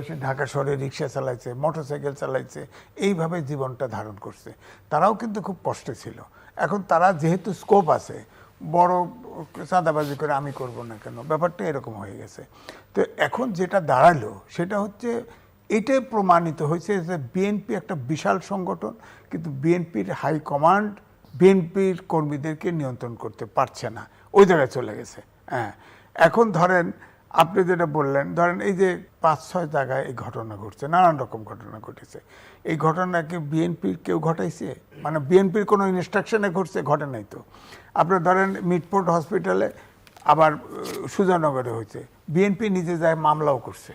বয়সে ঢাকা শহরে রিক্সা চালাইছে, মোটরসাইকেল চালাইছে, এইভাবে জীবনটা ধারণ করছে। তারাও কিন্তু খুব কষ্টে ছিল। এখন তারা যেহেতু স্কোপ আছে, বড় চাঁদাবাজি করে আমি করব না কেন? ব্যাপারটা এরকম হয়ে গেছে। তো এখন যেটা দাঁড়াল, সেটা হচ্ছে এটাই প্রমাণিত হয়েছে যে বিএনপি একটা বিশাল সংগঠন, কিন্তু বিএনপির হাই কমান্ড বিএনপির কর্মীদেরকে নিয়ন্ত্রণ করতে পারছে না। ওই জায়গায় চলে গেছে। হ্যাঁ। এখন ধরেন আপনি যেটা বললেন, ধরেন এই যে পাঁচ, ছয় জায়গায় এই ঘটনা ঘটছে, নানান রকম ঘটনা ঘটেছে। এই ঘটনা কি বিএনপির কেউ ঘটাইছে? মানে বিএনপির কোনো ইনস্ট্রাকশনে ঘটছে? ঘটে নাই তো। আপনি ধরেন মিটপোর্ট হসপিটালে আবার সুজানগরে হয়েছে। বিএনপি নিজে যায় মামলাও করছে।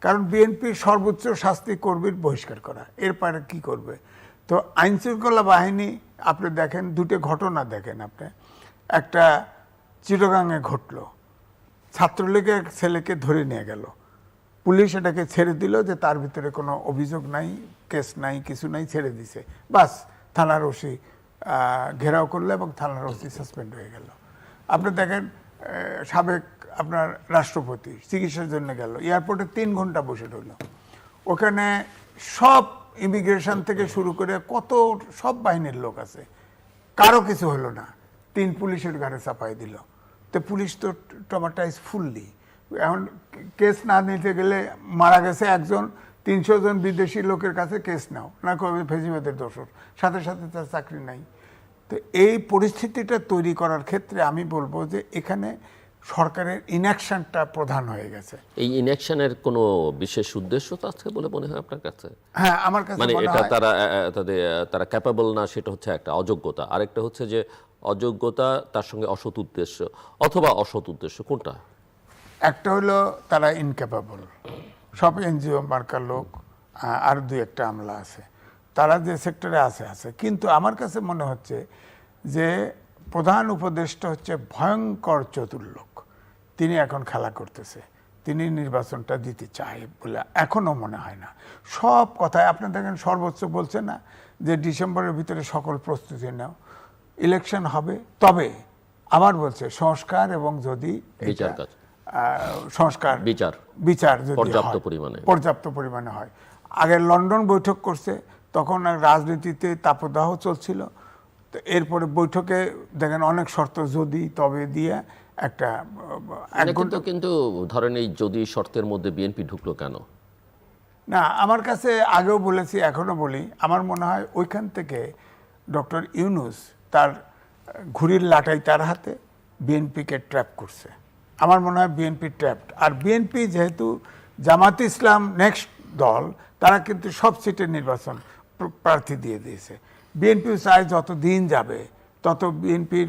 কারণ বিএনপির সর্বোচ্চ শাস্তি কর্মীর বহিষ্কার করা। এরপরে কি করবে? তো আইন শৃঙ্খলা বাহিনী, আপনি দেখেন, দুটো ঘটনা দেখেন আপনি। একটা চিটগাঙে ঘটলো। ছাত্রলীগের এক ছেলেকে ধরে নিয়ে গেল। পুলিশ এটাকে ছেড়ে দিল যে তার ভিতরে কোনো অভিযোগ নাই, কেস নাই, কিছু নাই, ছেড়ে দিছে। বাস, থানার ওসি ঘেরাও করল এবং থানার ওসি সাসপেন্ড হয়ে গেল। আপনি দেখেন সাবেক আপনার রাষ্ট্রপতি চিকিৎসার জন্য গেল। এয়ারপোর্টে তিন ঘণ্টা বসে রইল। ওখানে সব ইমিগ্রেশন থেকে শুরু করে কত, সব বাহিনীর লোক আছে। কারও কিছু হলো না। তিন পুলিশের ঘাড়ে চাপাই দিল। তো পুলিশ তো টমাটাইজ ফুললি এখন কেস না নিতে গেলে মারা গেছে একজন তিনশো জন বিদেশি লোকের কাছে কেস নাও। না কবে ফেজিবাদের দোষর। সাথে সাথে তার চাকরি নাই। তো এই পরিস্থিতিটা তৈরি করার ক্ষেত্রে আমি বলব যে এখানে সরকারের ইনঅ্যাকশনটা প্রধান হয়ে গেছে। এই ইনঅ্যাকশনের কোনো বিশেষ উদ্দেশ্য তো আছে বলে মনে হয় আপনার কাছে? হ্যাঁ আমার কাছে মানে এটা তারা তাদের তারা ক্যাপাবল না সেটা হচ্ছে একটা অযোগ্যতা। আরেকটা হচ্ছে যে অযোগ্যতা তার সঙ্গে অসৎ উদ্দেশ্য অথবা অসৎ উদ্দেশ্য, কোনটা? একটা হলো তারা ইনক্যাপাবল সব এনজিও মার্কার লোক আর দুই একটা আমলা আছে। তারা যে সেক্টরে আছে আছে। কিন্তু আমার কাছে মনে হচ্ছে যে প্রধান উপদেষ্টা হচ্ছে ভয়ঙ্কর চতুর লোক। তিনি এখন খেলা করতেছে। তিনি নির্বাচনটা দিতে চায় বলে এখনও মনে হয় না। সব কথায় আপনি দেখেন সর্বোচ্চ বলছে না যে ডিসেম্বরের ভিতরে সকল প্রস্তুতি নাও। ইলেকশন হবে তবে আবার বলছে সংস্কার এবং যদি বিচার কাজ। সংস্কার বিচার। বিচার যদি পর্যাপ্ত পরিমাণে। পর্যাপ্ত পরিমাণে হয় আগে লন্ডন বৈঠক করছে তখন রাজনীতিতে তাপদাহ চলছিল তো এরপরে বৈঠকে দেখেন অনেক শর্ত যদি তবে দিয়ে একটা কিন্তু কিন্তু ধরেন এই যদি শর্তের মধ্যে বিএনপি ঢুকলো কেন না আমার কাছে আগেও বলেছি এখনও বলি আমার মনে হয় ওইখান থেকে ডক্টর ইউনুস তার ঘুড়ির লাটাই তার হাতে, বিএনপিকে ট্র্যাপ করছে। আমার মনে হয় বিএনপি ট্র্যাপড আর বিএনপি যেহেতু জামাত ইসলাম নেক্সট দল, তারা কিন্তু সব সিটে নির্বাচন প্রার্থী দিয়ে দিয়েছে। বিএনপি চায় যত দিন যাবে তত বিএনপির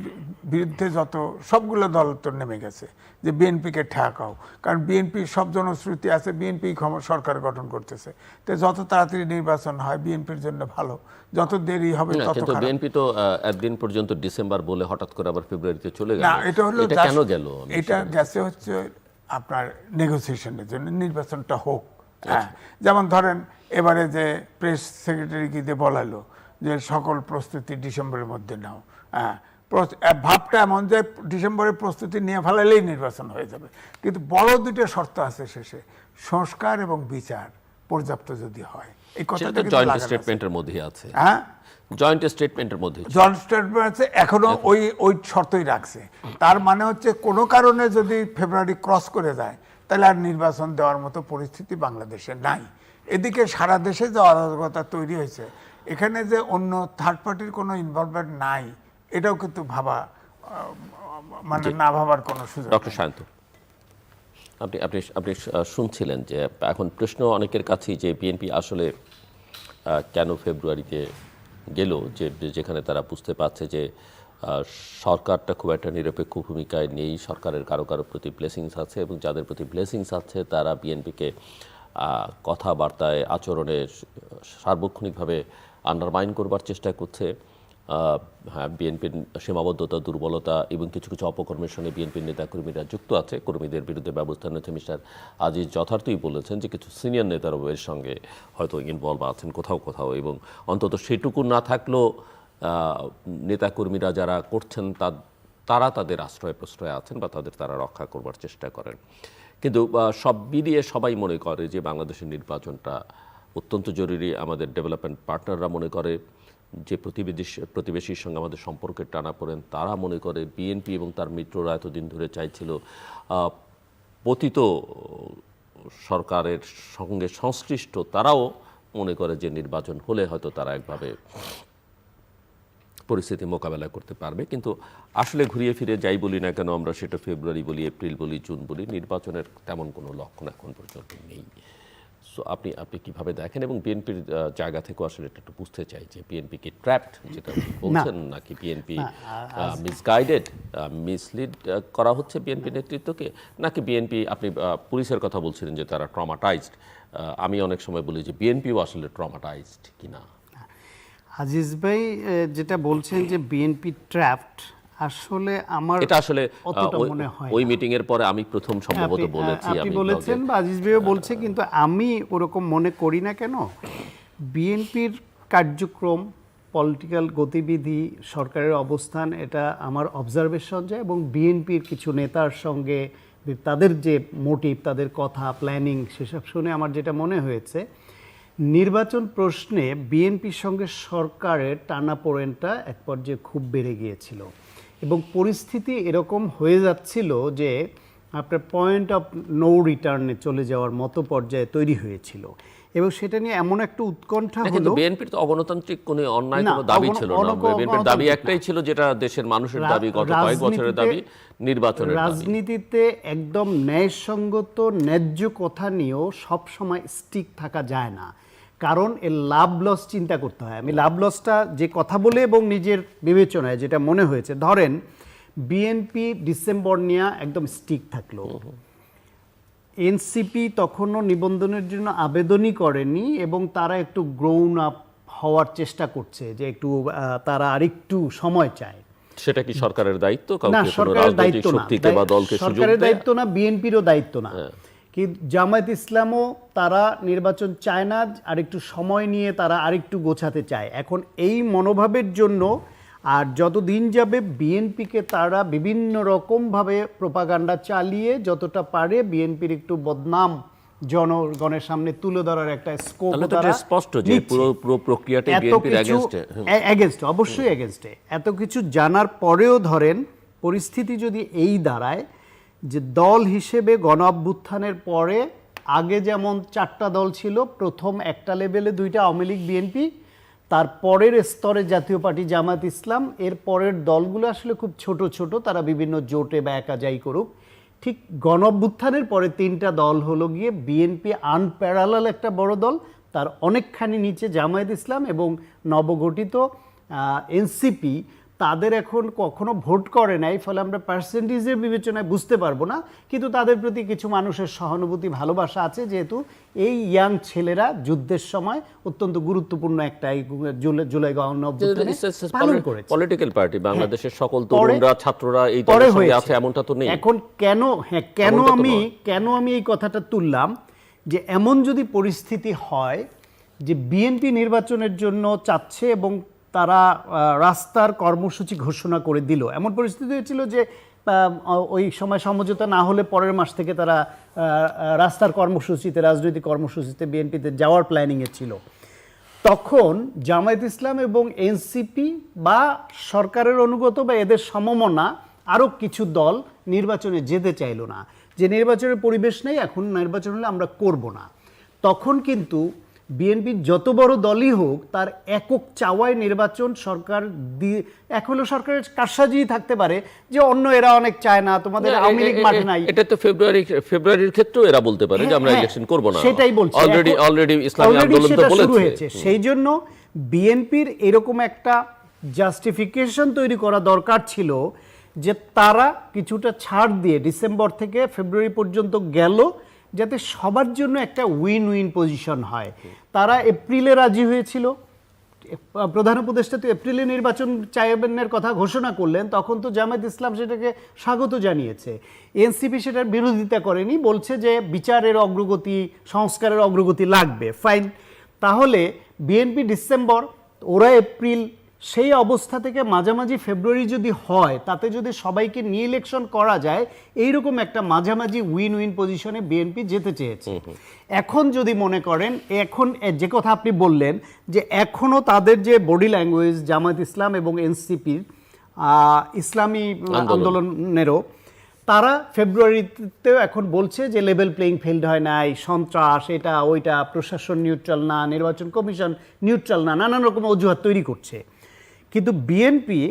বিরুদ্ধে যত সবগুলো দল তো নেমে গেছে যে বিএনপিকে ঠেকাও। কারণ বিএনপির সব জনশ্রুতি আছে বিএনপি সরকার গঠন করতেছে। তো যত তাড়াতাড়ি নির্বাচন হয় বিএনপির জন্য ভালো। যত দেরি হবে তত কিন্তু বিএনপি তো একদিন পর্যন্ত ডিসেম্বর বলে হঠাৎ করে আবার ফেব্রুয়ারিতে চলে গেল। না এটা হলো এটা কেন গেল? এটা গেছে হচ্ছে আপনার নেগোসিয়েশনের জন্য নির্বাচনটা হোক। হ্যাঁ যেমন ধরেন এবারে যে প্রেস সেক্রেটারি কি দিয়ে বলালো যে সকল প্রস্তুতি ডিসেম্বরের মধ্যে নাও। ভাবটা এমন যে ডিসেম্বরের প্রস্তুতি নিয়ে ফেলালেই নির্বাচন হয়ে যাবে। কিন্তু বড় দুটো শর্ত আছে শেষে সংস্কার এবং বিচার পর্যাপ্ত যদি হয়। এই কথাটা জয়েন্ট। স্টেটমেন্টের মধ্যেই আছে। হ্যাঁ? জয়েন্ট স্টেটমেন্টের মধ্যে জন স্টেটমেন্ট আছে এখনও ওই ওই শর্তই রাখছে। তার মানে হচ্ছে কোনো কারণে যদি ফেব্রুয়ারি ক্রস করে যায় তাহলে আর নির্বাচন দেওয়ার মতো পরিস্থিতি বাংলাদেশে নাই। এদিকে সারা দেশে যে অরাজকতা তৈরি হয়েছে এখানে যে অন্য থার্ড পার্টির কোনো ইনভলভমেন্ট নাই এটাও কিন্তু ভাবা মানে না ভাবার কোনো সুযোগ ডক্টর সায়ন্ত আপনি আপনি আপনি শুনছিলেন যে এখন প্রশ্ন অনেকের কাছেই যে বিএনপি আসলে কেন ফেব্রুয়ারিতে গেল যে যেখানে তারা বুঝতে পারছে যে সরকারটা খুব একটা নিরপেক্ষ ভূমিকায় নেই সরকারের কারও কারও প্রতি ব্লেসিংস আছে এবং যাদের প্রতি ব্লেসিংস আছে তারা বিএনপিকে কথাবার্তায় আচরণে সার্বক্ষণিকভাবে আন্ডারমাইন করবার চেষ্টা করছে। বিএনপির সীমাবদ্ধতা, দুর্বলতা এবং কিছু কিছু অপকর্মের সঙ্গে বিএনপির নেতাকর্মীরা যুক্ত আছে। কর্মীদের বিরুদ্ধে ব্যবস্থা নিয়েছে মিস্টার আজিজ যথার্থই বলেছেন যে কিছু সিনিয়র নেতারাও এর সঙ্গে হয়তো ইনভলভ আছেন কোথাও কোথাও এবং অন্তত সেটুকু না থাকলেও নেতাকর্মীরা যারা করছেন তা তারা তাদের আশ্রয় প্রশ্রয় আছেন বা তাদের তারা রক্ষা করবার চেষ্টা করেন। কিন্তু সব মিলিয়ে সবাই মনে করে যে বাংলাদেশের নির্বাচনটা অত্যন্ত জরুরি। আমাদের ডেভেলপমেন্ট পার্টনাররা মনে করে যে প্রতিবেশী প্রতিবেশীর সঙ্গে আমাদের সম্পর্কের টানা পড়েন, তারা মনে করে বিএনপি এবং তার মিত্ররা এতদিন ধরে চাইছিল পতিত সরকারের সঙ্গে সংশ্লিষ্ট তারাও মনে করে যে নির্বাচন হলে হয়তো তারা একভাবে পরিস্থিতি মোকাবেলা করতে পারবে। কিন্তু আসলে ঘুরিয়ে ফিরে যাই বলি না কেন, আমরা সেটা ফেব্রুয়ারি বলি, এপ্রিল বলি, জুন বলি, নির্বাচনের তেমন কোনো লক্ষণ এখন পর্যন্ত নেই। সো আপনি আপনি কীভাবে দেখেন এবং বিএনপির জায়গা থেকেও আসলে এটা একটু বুঝতে চাই যে বিএনপি কি ট্র্যাপড যেটা বলছেন নাকি বিএনপি মিসগাইডেড মিসলিড করা হচ্ছে বিএনপি নেতৃত্বকে? নাকি বিএনপি আপনি পুলিশের কথা বলছিলেন যে তারা ট্রমাটাইজড আমি অনেক সময় বলি যে বিএনপিও আসলে ট্রমাটাইজড কিনা? আজিজ ভাই যেটা বলছেন যে বিএনপি ট্র্যাপড আসলে আমার এটা আসলে ওই- মনে হয় ওই মিটিং এর পরে আমি প্রথম সম্ভবত বলেছি আপনি বলেছেন বা আজিজ ভাইও বলছে কিন্তু আমি ওরকম মনে করি না কেন? বিএনপির কার্যক্রম পলিটিক্যাল গতিবিধি সরকারের অবস্থান এটা আমার অবজারভেশন যায় এবং বিএনপির কিছু নেতার সঙ্গে তাদের যে মোটিভ তাদের কথা প্ল্যানিং সেসব শুনে আমার যেটা মনে হয়েছে নির্বাচন প্রশ্নে বিএনপির সঙ্গে সরকারের টানাপোড়েনটা এক পর্যায়ে খুব বেড়ে গিয়েছিল। এবং পরিস্থিতি এরকম হয়ে যাচ্ছিল যে আপনার পয়েন্ট অফ নো রিটার্নে চলে যাওয়ার মতো পর্যায়ে তৈরি হয়েছিল। এবং সেটা নিয়ে এমন একটা উৎকণ্ঠা হলো বিএনপির তো অগণতান্ত্রিক কোনো অন্যায় কোনো দাবি ছিল না। বিএনপির দাবি একটাই ছিল যেটা দেশের মানুষের দাবি গত কয়েক বছরের দাবি নির্বাচনের রাজনীতিতে একদম ন্যায়সঙ্গত ন্যায্য কথা নিয়েও সব সময় স্টিক থাকা যায় না। কারণ এর লাভ লস চিন্তা করতে হয়। আমি লাভ লসটা যে কথা বলে এবং নিজের বিবেচনায় যেটা মনে হয়েছে। ধরেন বিএনপি ডিসেম্বর নিয়ে একদম স্টিক থাকল। এনসিপি তখনও নিবন্ধনের জন্য আবেদনই করেনি এবং তারা একটু গ্রোন আপ হওয়ার চেষ্টা করছে যে একটু তারা আরেকটু সময় চায়। সেটা কি সরকারের দায়িত্ব? না সরকারের দায়িত্ব না। দলকে সরকারের দায়িত্ব না বিএনপিরও দায়িত্ব না। কিন্তু জামায়াত ইসলামও তারা নির্বাচন চায় না আরেকটু সময় নিয়ে তারা আরেকটু গোছাতে চায়। এখন এই মনোভাবের জন্য আর যত দিন যাবে বিএনপিকে তারা বিভিন্ন রকমভাবে প্রপাগান্ডা চালিয়ে যতটা পারে বিএনপির একটু বদনাম জনগণের সামনে তুলে ধরার একটা স্কোপ তাহলে তো এটা স্পষ্ট যে পুরো পুরো প্রক্রিয়াটাই এত বিএনপির এগেনস্টে অবশ্যই এগেনস্টে এত কিছু জানার পরেও ধরেন পরিস্থিতি যদি এই দাঁড়ায় যে দল হিসেবে গণ অভ্যুত্থানের পরে আগে যেমন চারটা দল ছিল, প্রথম একটা লেভেলে দুইটা আওয়ামী লীগ, বিএনপি, তার পরের স্তরে জাতীয় পার্টি জামাত ইসলাম, এর পরের দলগুলো আসলে খুব ছোট ছোট, তারা বিভিন্ন জোটে বা একা যাই করুক। ঠিক গণ অভ্যুত্থানের পরে তিনটা দল হলো গিয়ে বিএনপি আনপ্যারালাল একটা বড় দল, তার অনেকখানি নিচে জামায়াত ইসলাম এবং নবগঠিত এনসিপি তাদের এখন কখনো ভোট করে নাই ফলে আমরা পার্সেন্টেজের বিবেচনায় বুঝতে পারব না। কিন্তু তাদের প্রতি কিছু মানুষের সহানুভূতি ভালোবাসা আছে যেহেতু এই ইয়াং ছেলেরা যুদ্ধের সময় অত্যন্ত গুরুত্বপূর্ণ একটা জুলাই গণ পালন করেছে। পলিটিক্যাল পার্টি বাংলাদেশের সকল হ্যাঁ। তরুণরা ছাত্ররা এই পরে হয়েছে। আছে এমনটা তো নেই। এখন কেন হ্যাঁ কেন আমি কেন আমি এই কথাটা তুললাম? যে এমন যদি পরিস্থিতি হয় যে বিএনপি নির্বাচনের জন্য চাচ্ছে এবং তারা রাস্তার কর্মসূচি ঘোষণা করে দিল। এমন পরিস্থিতি হয়েছিল যে ওই সময় সমঝোতা না হলে পরের মাস থেকে তারা রাস্তার কর্মসূচিতে, রাজনৈতিক কর্মসূচিতে বিএনপিতে যাওয়ার প্ল্যানিংয়ে ছিল। তখন জামায়াত ইসলাম এবং এনসিপি বা সরকারের অনুগত বা এদের সমমনা আরও কিছু দল নির্বাচনে যেতে চাইলো না। যে নির্বাচনের পরিবেশ নেই, এখন নির্বাচন হলে আমরা করব না। তখন কিন্তু বিএনপির যত বড় দলই হোক তার একক চাওয়ায় নির্বাচন সরকার দিয়ে এক হলো সরকারের কারসাজিই থাকতে পারে যে অন্য এরা অনেক চায় না তোমাদের আওয়ামী লীগ মাঠে নাই। এটা তো ফেব্রুয়ারি ফেব্রুয়ারির ক্ষেত্রেও এরা বলতে পারে যে আমরা হ্যাঁ, ইলেকশন করব না। সেটাই বলছি। অলরেডি অলরেডি ইসলামী আন্দোলন তো বলেছে। হয়েছে। সেই জন্য বিএনপির এরকম একটা জাস্টিফিকেশন তৈরি করা দরকার ছিল যে তারা কিছুটা ছাড় দিয়ে ডিসেম্বর থেকে ফেব্রুয়ারি পর্যন্ত গেল। যাতে সবার জন্য একটা উইন উইন পজিশন হয়। তারা এপ্রিলে রাজি হয়েছিল। প্রধান উপদেষ্টা তো এপ্রিলে নির্বাচন চাইবেনের কথা ঘোষণা করলেন, তখন তো জামায়াত ইসলাম সেটাকে স্বাগত জানিয়েছে। এনসিপি সেটার বিরোধিতা করেনি, বলছে যে বিচারের অগ্রগতি, সংস্কারের অগ্রগতি লাগবে। ফাইন তাহলে বিএনপি ডিসেম্বর, ওরা এপ্রিল সেই অবস্থা থেকে মাঝামাঝি ফেব্রুয়ারি যদি হয় তাতে যদি সবাইকে নিয়ে ইলেকশন করা যায় এইরকম একটা মাঝামাঝি উইন উইন পজিশনে বিএনপি যেতে চেয়েছে। এখন যদি মনে করেন এখন যে কথা আপনি বললেন যে এখনও তাদের যে বডি ল্যাঙ্গুয়েজ জামাত ইসলাম এবং এনসিপির ইসলামী আন্দোলনেরও তারা ফেব্রুয়ারিতেও এখন বলছে যে লেভেল প্লেইং ফিল্ড হয় নাই সন্ত্রাস এটা ওইটা প্রশাসন নিউট্রাল না নির্বাচন কমিশন নিউট্রাল না নানান রকম অজুহাত তৈরি করছে। কিন্তু বিএনপি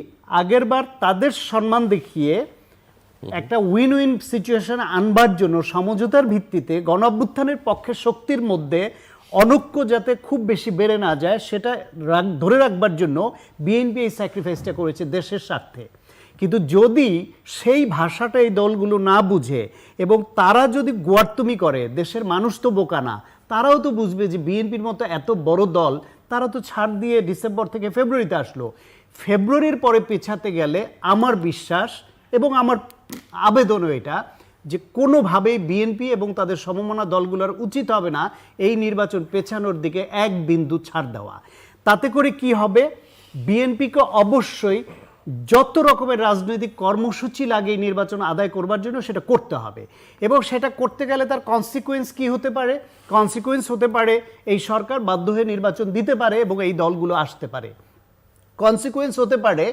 আগেরবার তাদের সম্মান দেখিয়ে একটা উইন উইন সিচুয়েশন আনবার জন্য সমঝোতার ভিত্তিতে গণ অভ্যুত্থানের পক্ষে শক্তির মধ্যে অনৈক্য যাতে খুব বেশি বেড়ে না যায়, সেটা ধরে রাখবার জন্য বিএনপি এই স্যাক্রিফাইসটা করেছে দেশের স্বার্থে। কিন্তু যদি সেই ভাষাটা এই দলগুলো না বুঝে এবং তারা যদি গোয়ার্তুমি করে, দেশের মানুষ তো বোকা না, তারাও তো বুঝবে যে বিএনপির মতো এত বড় দল তারা তো ছাড় দিয়ে ডিসেম্বর থেকে ফেব্রুয়ারিতে আসলো। ফেব্রুয়ারির পরে পেছাতে গেলে আমার বিশ্বাস এবং আমার আবেদনও এটা যে কোনোভাবেই বিএনপি এবং তাদের সমমনা দলগুলোর উচিত হবে না এই নির্বাচন পেছানোর দিকে এক বিন্দু ছাড় দেওয়া। তাতে করে কি হবে? বিএনপিকে অবশ্যই যত রকমের রাজনৈতিক কর্মসূচি লাগে নির্বাচন আদায় করবার জন্য সেটা করতে হবে। এবং সেটা করতে গেলে তার কনসিকুয়েন্স কি হতে পারে? কনসিকুয়েন্স হতে পারে এই সরকার বাধ্য হয়ে নির্বাচন দিতে পারে এবং এই দলগুলো আসতে পারে। কনসিকুয়েন্স হতে পারে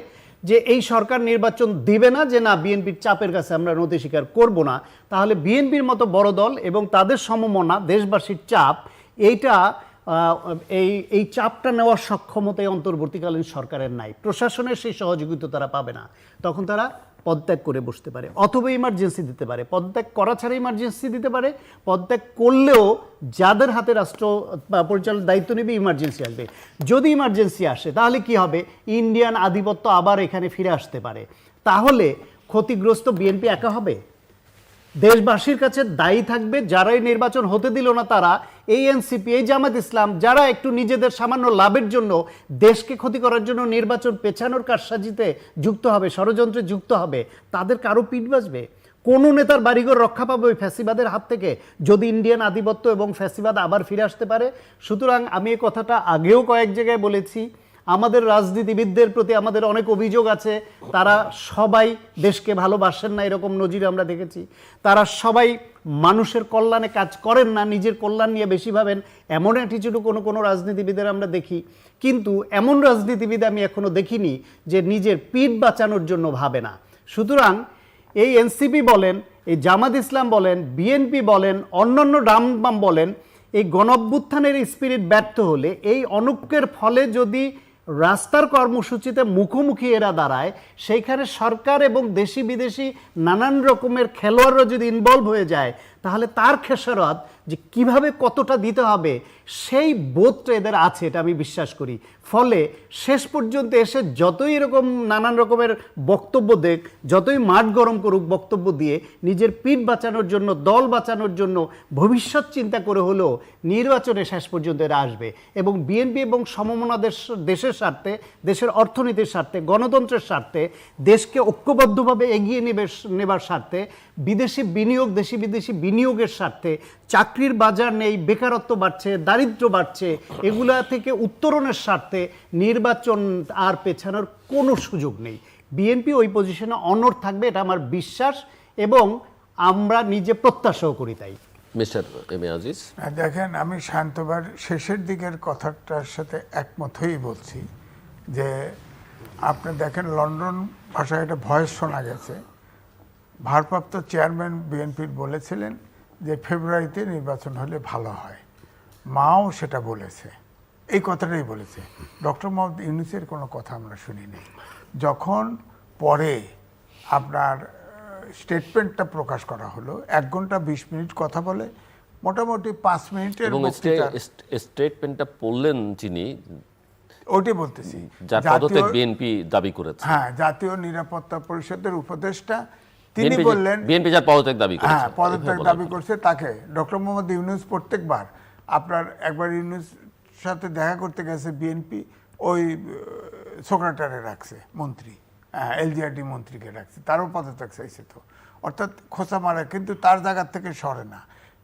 যে এই সরকার নির্বাচন দিবে না, যে না, বিএনপির চাপের কাছে আমরা নতি স্বীকার করব না। তাহলে বিএনপির মতো বড় দল এবং তাদের সমমনা, দেশবাসীর চাপ, এইটা এই এই চাপটা নেওয়ার সক্ষমতা এই অন্তর্বর্তীকালীন সরকারের নাই। প্রশাসনের সেই সহযোগিতা তারা পাবে না। তখন তারা পদত্যাগ করে বসতে পারে। অথবা ইমার্জেন্সি দিতে পারে। পদত্যাগ করা ছাড়া ইমার্জেন্সি দিতে পারে। পদত্যাগ করলেও যাদের হাতে রাষ্ট্র বা পরিচালনার দায়িত্ব নেবে ইমার্জেন্সি আসবে। যদি ইমার্জেন্সি আসে, তাহলে কি হবে? ইন্ডিয়ান আধিপত্য আবার এখানে ফিরে আসতে পারে। তাহলে ক্ষতিগ্রস্ত বিএনপি একা হবে? দেশবাসীর কাছে দায়ী থাকবে যারাই নির্বাচন হতে দিল না তারা, এই এনসিপি, এই জামাত ইসলাম, যারা একটু নিজেদের সামান্য লাভের জন্য দেশকে ক্ষতি করার জন্য নির্বাচন পেছানোর কারসাজিতে যুক্ত হবে, ষড়যন্ত্রে যুক্ত হবে, তাদের কারও পিঠ বাজবে কোনো নেতার বাড়িঘর রক্ষা পাবে ওই ফ্যাসিবাদের হাত থেকে, যদি ইন্ডিয়ান আধিপত্য এবং ফ্যাসিবাদ আবার ফিরে আসতে পারে? সুতরাং আমি এই কথাটা আগেও কয়েক জায়গায় বলেছি আমাদের রাজনীতিবিদদের প্রতি আমাদের অনেক অভিযোগ আছে। তারা সবাই দেশকে ভালোবাসেন না, এরকম নজির আমরা দেখেছি। তারা সবাই মানুষের কল্যাণে কাজ করেন না, নিজের কল্যাণ নিয়ে বেশি ভাবেন। এমন অ্যাটিচিউডও কোনো কোনো রাজনীতিবিদের আমরা দেখি। কিন্তু এমন রাজনীতিবিদ আমি এখনও দেখিনি যে নিজের পিঠ বাঁচানোর জন্য ভাবে না। সুতরাং এই এনসিপি বলেন, এই জামাত ইসলাম বলেন, বিএনপি বলেন, অন্যান্য ডামবাম বলেন, এই গণঅভ্যুত্থানের স্পিরিট ব্যর্থ হলে এই অনৈক্যের ফলে যদি রাস্তার কর্মসূচিতে মুখোমুখি এরা দাঁড়ায়। সেইখানে সরকার এবং দেশি বিদেশি নানান রকমের খেলোয়াড়রা যদি ইনভলভ হয়ে যায়, তাহলে তার খেসারত যে কীভাবে কতটা দিতে হবে, সেই বোধটা এদের আছে, এটা আমি বিশ্বাস করি। ফলে শেষ পর্যন্ত এসে যতই এরকম নানান রকমের বক্তব্য দেখ, যতই মাঠ গরম করুক বক্তব্য দিয়ে, নিজের পিঠ বাঁচানোর জন্য, দল বাঁচানোর জন্য, ভবিষ্যৎ চিন্তা করে হলেও নির্বাচনে শেষ পর্যন্ত এরা আসবে। এবং বিএনপি এবং সমমনা দেশ দেশের স্বার্থে, দেশের অর্থনীতির স্বার্থে, গণতন্ত্রের স্বার্থে, দেশকে ঐক্যবদ্ধভাবে এগিয়ে নেবে, নেবার স্বার্থে, বিদেশি বিনিয়োগ, দেশি বিদেশি বিনিয়োগের স্বার্থে চাকরির বাজার নেই বেকারত্ব বাড়ছে দারিদ্র্য বাড়ছে এগুলা থেকে উত্তরণের স্বার্থে নির্বাচন আর পেছানোর কোনো সুযোগ নেই। বিএনপি ওই পজিশনে অনর থাকবে এটা আমার বিশ্বাস এবং আমরা নিজে প্রত্যাশাও করি তাই। Mister M A Aziz? আর দেখেন আমি শান্তবার শেষের দিকের কথাটার সাথে একমত হয়েই বলছি যে আপনি দেখেন লন্ডন ভাষায় একটা ভয়েস শোনা গেছে। ভারপ্রাপ্ত চেয়ারম্যান বিএনপির বলেছিলেন যে ফেব্রুয়ারিতে নির্বাচন হলে ভালো হয়। মাও সেটা বলেছে। এই কথাটাই বলেছে। ডক্টর মোহাম্মদ ইউনুসের কোনো কথা আমরা শুনিনি যখন পরে আপনার স্টেটমেন্টটা প্রকাশ করা হলো এক ঘণ্টা বিশ মিনিট কথা বলে মোটামুটি পাঁচ মিনিটের স্টেটমেন্টটা পড়লেন যিনি ওইটাই বলতেছি। যার পদত্যাগ বিএনপি দাবি করেছে। হ্যাঁ জাতীয় নিরাপত্তা পরিষদের উপদেষ্টা তিনি বললেন বিএনপি যার পদত্যাগ দাবি করেছে। হ্যাঁ পদত্যাগ দাবি করছে তাকে। ডক্টর মোহাম্মদ ইউনুস প্রত্যেকবার আপনার একবার ইউনুস সাথে দেখা করতে গেছে বিএনপি ওই সেক্রেটারে রাখছে মন্ত্রী এলজিআরডি মন্ত্রীকে রাখছে তারও পদত্যাগ চাইছে তো। অর্থাৎ খোঁচা মারা কিন্তু তার জায়গা থেকে সরে না।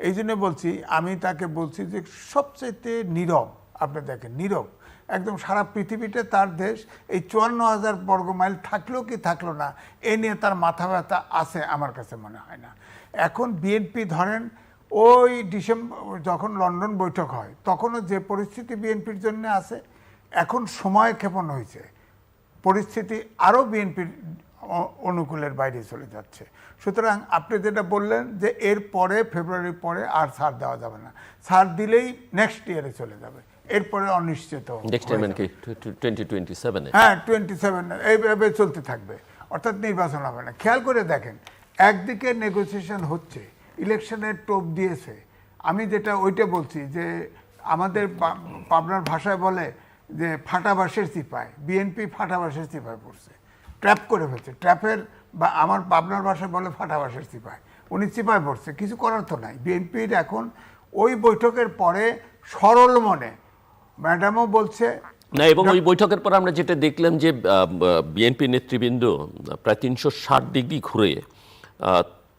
এই জন্য বলছি আমি তাকে বলছি যে সবচেয়ে নীরব আপনি দেখেন নীরব। একদম সারা পৃথিবীতে তার দেশ এই চুয়ান্ন হাজার বর্গ মাইল থাকল কি থাকল না, এ নিয়ে তার মাথা ব্যথা আছে আমার কাছে মনে হয় না। এখন বিএনপি ধরেন, ওই ডিসেম্বর, যখন লন্ডন বৈঠক হয়, তখনও যে পরিস্থিতি বিএনপির জন্য আছে, এখন সময় ক্ষেপণ হয়েছে। পরিস্থিতি আরও বিএনপির অনুকূলের বাইরে চলে যাচ্ছে। সুতরাং আপনি যেটা বললেন যে এর পরে, ফেব্রুয়ারির পরে আর ছাড় দেওয়া যাবে না। ছাড় দিলেই নেক্সট ইয়ারে চলে যাবে। এরপরে অনিশ্চিত নেক্সট টাইম যাবে। টোয়েন্টি টোয়েন্টি সেভেনে হ্যাঁ টোয়েন্টি সেভেন এইভাবে চলতে থাকবে। অর্থাৎ নির্বাচন হবে না। খেয়াল করে দেখেন একদিকে নেগোসিয়েশন হচ্ছে ইলেকশনের টোপ দিয়েছে। আমি যেটা ওইটা বলছি যে আমাদের পাবনার ভাষায় বলে যে ফাটাবাসের চিপায় বিএনপি ফাটাবাসের চিপায় পড়ছে। ট্র্যাপ করে ফেলছে। ট্র্যাপের বা আমার পাবনার ভাষায় বলে ফাটাবাসের চিপায় উনি চিপায় পড়ছে। কিছু করার তো নাই। বিএনপির এখন ওই বৈঠকের পরে সরল মনে ম্যাডামও বলছে না এবং ওই বৈঠকের পর আমরা যেটা দেখলাম যে বিএনপি নেতৃবৃন্দ প্রায় তিনশো ষাট ডিগ্রি ঘুরে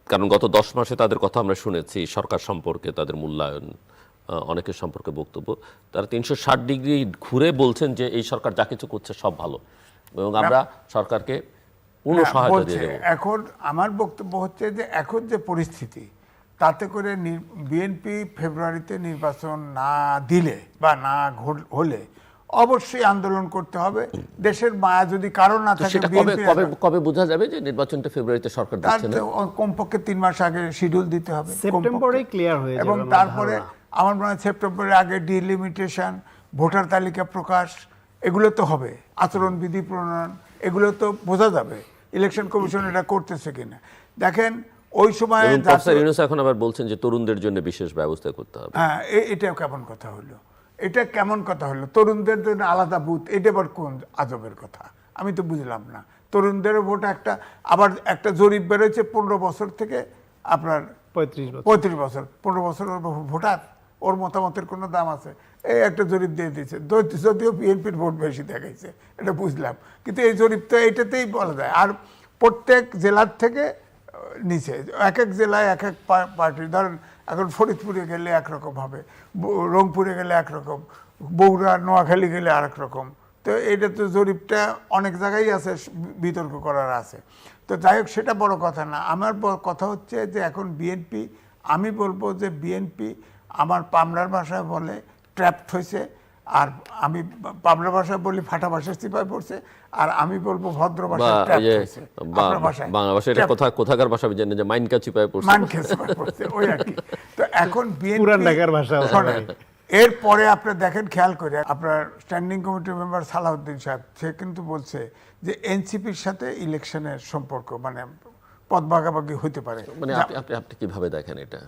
কারণ গত দশ মাসে তাদের কথা আমরা শুনেছি সরকার সম্পর্কে তাদের মূল্যায়ন অনেকের সম্পর্কে বক্তব্য তারা তিনশো ষাট ডিগ্রি ঘুরে বলছেন যে এই সরকার যা কিছু করছে সব ভালো। এবং আমরা সরকারকে পূর্ণ হ্যাঁ, সহায়তা দিয়ে এখন আমার বক্তব্য হচ্ছে যে এখন যে পরিস্থিতি তাতে করে বিএনপি ফেব্রুয়ারিতে নির্বাচন না দিলে বা না হলে অবশ্যই আন্দোলন করতে হবে। দেশের মায়া যদি কারও না থাকে কবে কবে কবে বোঝা যাবে যে নির্বাচনটা ফেব্রুয়ারিতে সরকার দিচ্ছে না? কমপক্ষে তিন মাস আগে শিডিউল দিতে হবে। কমপক্ষে। clear হয়ে যাবে এবং তারপরে আমার মনে হয় সেপ্টেম্বরের আগে ডিলিমিটেশন ভোটার তালিকা প্রকাশ এগুলো তো হবে। আচরণবিধি প্রণয়ন এগুলো তো বোঝা যাবে। ইলেকশন কমিশন এটা করতেছে কিনা। দেখেন ওই সময় প্রফেসর ইউনুস এখন আবার বলছেন যে তরুণদের জন্য বিশেষ ব্যবস্থা করতে হবে। হ্যাঁ এটা কেমন কথা হলো? এটা কেমন কথা হলো? তরুণদের জন্য আলাদা বুথ এটা আবার কোন আজবের কথা? আমি তো বুঝলাম না। তরুণদের ভোট একটা আবার একটা জরিপ বেরোচ্ছে পনেরো বছর থেকে আপনার পঁয়ত্রিশ বছর। পঁয়ত্রিশ বছর। পনেরো বছর ভোটার ওর মতামতের কোনো দাম আছে। এই একটা জরিপ দিয়ে দিয়েছে। যদিও বিএনপির ভোট বেশি দেখাইছে এটা বুঝলাম। কিন্তু এই জরিপ তো এইটাতেই বলা যায়। আর প্রত্যেক জেলার থেকে নিচে, এক এক জেলায় এক এক পার্টি। ধরেন, এখন ফরিদপুরে গেলে একরকম হবে রংপুরে গেলে একরকম, বগুড়া, নোয়াখালী গেলে আরেক রকম। তো এটা তো জরিপটা অনেক জায়গায় আছে বিতর্ক করার আছে। তো যাই হোক, সেটা বড় কথা না। আমার কথা হচ্ছে যে এখন বিএনপি আমি বলব যে বিএনপি আমার পামলার ভাষায় বলে ট্র্যাপড হয়েছে। আর আমি পা- পামলার ভাষায় বলি ফাটা ভাষায় চিপায় পড়ছে আর আমি বলব ভদ্র ভাষায় এই ট্র্যাপড যে হয়েছে বা- আপনার ভাষায় বাংলা ভাষায় এটা কোথা কোথাকার ভাষা আমি জানি যে মাইন কাচি পড়ছে। চিপায় পড়ছে ওই আর কি। তো এখন বিএনপি পুরান ঢাকার ভাষা। এরপরে আপনি দেখেন খেয়াল করে আপনার স্ট্যান্ডিং কমিটির মেম্বার সালাউদ্দিন সাহেব সে কিন্তু বলছে যে এনসিপির সাথে ইলেকশনের সম্পর্ক মানে পদ ভাগাভাগি হতে পারে। মানে আপনি আপনি আপনি কীভাবে দেখেন এটা?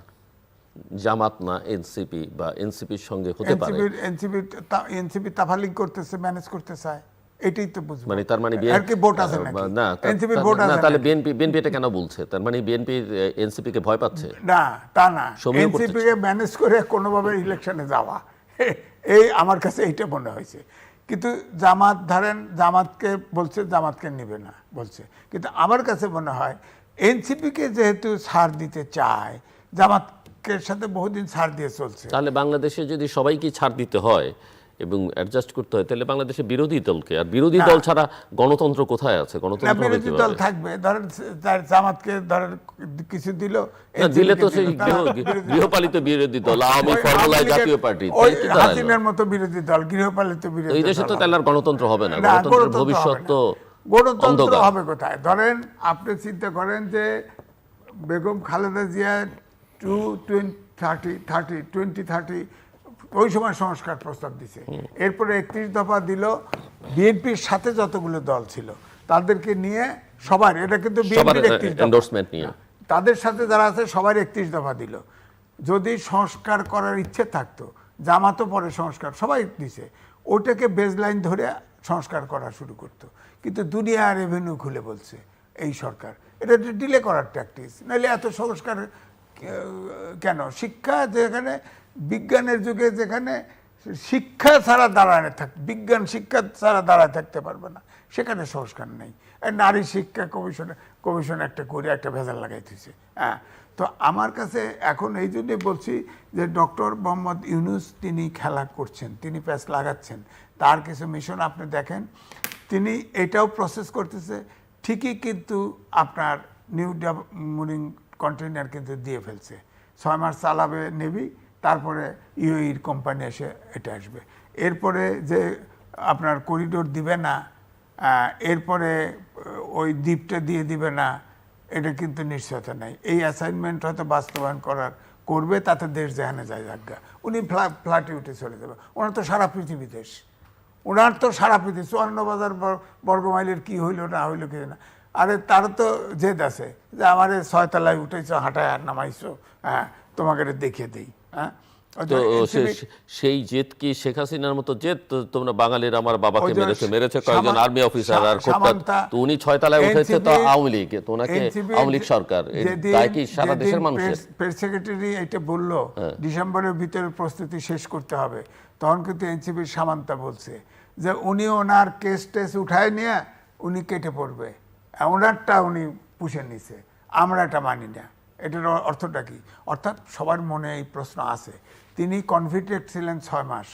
জামাত না এনসিপি বা এনসিপির সঙ্গে হতে পারে। এনসিপি এনসিপি তাফালিং করতেছে ম্যানেজ করতে চায় এটাই তো বুঝব। মানে তার মানে আর কি ভোট আছে নাকি? না তা- ভোট না তাহলে বিএনপি বিএনপি এটা কেন বলছে? তার মানে বিএনপি এনসিপি কে ভয় পাচ্ছে? না তা না। এনসিপি কে ম্যানেজ করে কোনোভাবে ইলেকশনে যাওয়া। এই আমার কাছে এইটা মনে হয়েছে। কিন্তু জামাত ধরেন জামাতকে বলছে জামাতকে নেবে না বলছে। কিন্তু আমার কাছে মনে হয় এনসিপিকে যেহেতু ছাড় দিতে চায় জামাতের সাথে বহুদিন ছাড় দিয়ে চলছে। তাহলে বাংলাদেশে যদি সবাইকে ছাড় দিতে হয় এবং অ্যাডজাস্ট করতে হয় তাহলে বাংলাদেশে বিরোধী দলকে আর বিরোধী দল ছাড়া গণতন্ত্র কোথায় আছে? গণতন্ত্র হবে বিরোধী দল থাকবে। ধরেন তার জামাতকে ধরেন কিছু দিল দিলে তো সেই। গৃহপালিত বিরোধী দল আওয়ামী ফর্মুলায় জাতীয় পার্টি কি? হাসিনার মতো বিরোধী দল গৃহপালিত বিরোধী এই দেশে তো তাহলে আর গণতন্ত্র হবে না। না, গণতন্ত্রের ভবিষ্যৎ তো গণতন্ত্র হবে কোথায়? ধরেন আপনি চিন্তা করেন যে Begum Khaleda Zia two twenty thirty thirty twenty thirty ওই সময় সংস্কার প্রস্তাব দিছে। এরপরে একত্রিশ দফা দিল বিএনপির সাথে যতগুলো দল ছিল তাদেরকে নিয়ে সবার এটা কিন্তু এন্ডোর্সমেন্ট নিয়ে। তাদের সাথে যারা আছে সবার একত্রিশ দফা দিল। যদি সংস্কার করার ইচ্ছে থাকতো জামাতও পরে সংস্কার সবাই দিছে। ওটাকে বেজলাইন ধরে সংস্কার করা শুরু করতো। কিন্তু দুনিয়া রেভিনিউ খুলে বলছে এই সরকার। এটা ডিলে করার প্র্যাকটিস নাহলে এত সংস্কার কেন? শিক্ষা যেখানে, বিজ্ঞানের যুগে যেখানে শিক্ষা ছাড়া দাঁড়ায় থাক, বিজ্ঞান শিক্ষা ছাড়া দাঁড়ায় থাকতে পারবে না, সেখানে সংস্কার নেই। নারী শিক্ষা কমিশন কমিশন একটা করে একটা ভেজাল লাগাইতেছে হ্যাঁ তো আমার কাছে এখন এই জন্যই বলছি যে ডক্টর মোহাম্মদ ইউনুস তিনি খেলা করছেন, তিনি প্যাচ লাগাচ্ছেন, তার কিছু মিশন আপনি দেখেন, তিনি এটাও প্রসেস করতেছে, ঠিকই কিন্তু আপনার নিউ মুরিং কন্টেইনার কিন্তু দিয়ে ফেলছে। ছয় মাস চালাবে নেভি তারপরে ইউইর কোম্পানি এসে এটা আসবে। এরপরে যে আপনার করিডোর দিবে না এরপরে ওই দ্বীপটা দিয়ে দিবে না, এটা কিন্তু নিশ্চয়তা নাই। এই অ্যাসাইনমেন্ট হয়তো বাস্তবায়ন করার, করবে, তাতে দেশ যেখানে যায় যাজ্ঞা উনি ফ্লা- ফ্ল্যাটে উঠে চলে যাবে। ওনার তো সারা পৃথিবী দেশ। ওনার তো সারা পৃথিবী, চুয়ান্ন বাজার বর্গমাইলের কি হইল, না হইল, কি না আরে তার তো জেদ আছে যে আমার ছয়তলায় উঠেছো হাঁটায় আর নামাইছো। হ্যাঁ তোমাকে এটা দেখিয়ে দিই। হ্যাঁ? তো সেই জেদ কি শেখ হাসিনার মতো জেদ? তোমরা বাঙালির আমার বাবাকে মেরেছে মেরেছে কয়েকজন আর্মি অফিসার আর তো উনি ছয় তলায় উঠেছে তো আওয়ামী লীগ তো ওনাকে আওয়ামী লীগ সরকার। দায় কি সারা দেশের মানুষের? প্রেস- সেক্রেটারি এটা বলল হ্যাঁ। ডিসেম্বরের ভিতরে প্রস্তুতি শেষ করতে হবে। তখন কিন্তু এনসিপির সামান্তা বলছে যে উনি ওনার কেস টেস উঠায় নিয়ে উনি কেটে পড়বে। ওনারটা উনি পুষে নিছে। আমরা এটা মানি না। এটার অর্থটা কি? অর্থাৎ সবার মনে এই প্রশ্ন আছে। তিনি কনভিক্টেড ছিলেন ছয় মাস।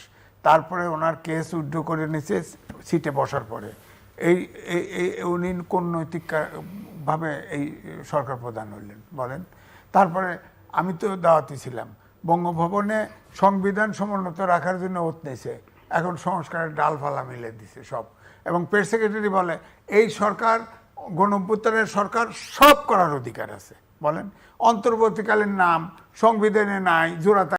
তারপরে ওনার কেস উড্ড করে নিছে সিটে বসার পরে। এই, এই- উনি কোন নৈতিক কা- ভাবে এই সরকার প্রধান হইলেন বলেন? তারপরে আমি তো দাওয়াতি ছিলাম। বঙ্গভবনে সংবিধান সমুন্নত রাখার জন্য ওত নিয়েছে এখন সংস্কারের ডালফালা মিলে দিছে সব। এবং প্রেস সেক্রেটারি বলে, এই সরকার গণঅভ্যুত্থানের সরকার সব করার অধিকার আছে। বলেন? অন্তর্বর্তীকালীন নাম সংবিধানে নাই জোড়া